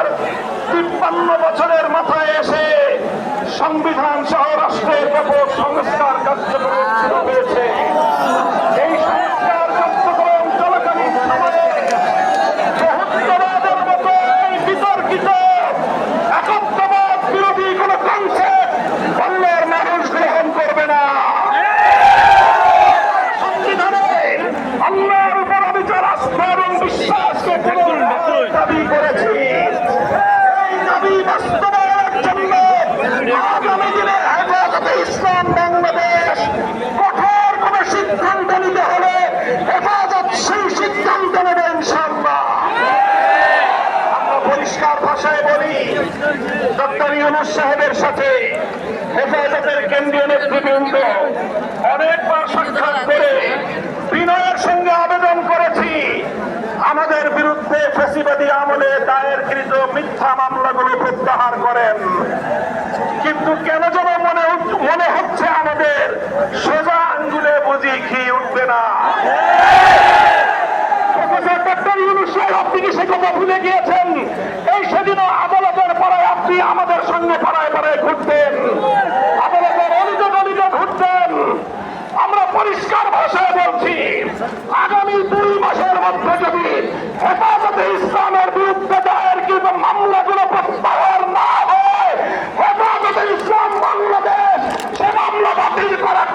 স্বাধীনতার তিপ্পান্ন বছরের মাথায় এসে সংবিধান সহ রাষ্ট্রের ব্যাপক ইসলাম বাংলাদেশ কঠোর কোন সিদ্ধান্ত নিতে হলে হেফাজত সেই সিদ্ধান্ত নেবে ইনশাল্লাহ পরিষ্কার ভাষায় বলি ডক্টর ইউনুস সাহেবের সাথে হেফাজতের কেন্দ্রীয় নেতৃবৃন্দ অনেকবার সাক্ষাৎ করে বিনয়ের সঙ্গে আবেদন করেছি, আমাদের বিরুদ্ধে ফেসিবাদী আমলে দায়েরকৃত মিথ্যা মামলাগুলো প্রত্যাহার করেন। সোজা আঙ্গুলে বুঝি ঘি উঠবে না। ভুলে গিয়েছেন? এই সেদিনও আদালতের আমাদের সঙ্গে ঘুরতেন। আদালতের ঘুরতেন। আমরা পরিষ্কার ভাষায় বলছি বাতিল করার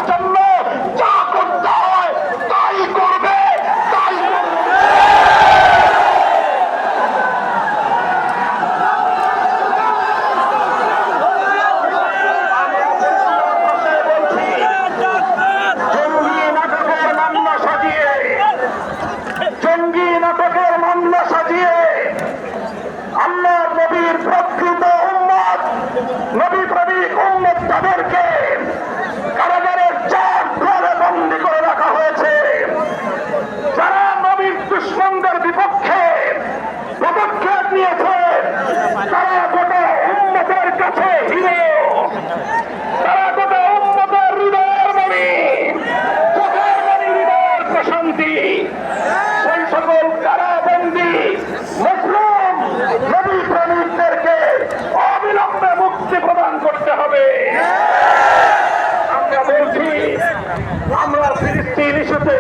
শাস্তি প্রদান করতে হবে। আমরা বলছি আমরা ফিলিস্তিন ইস্যুতে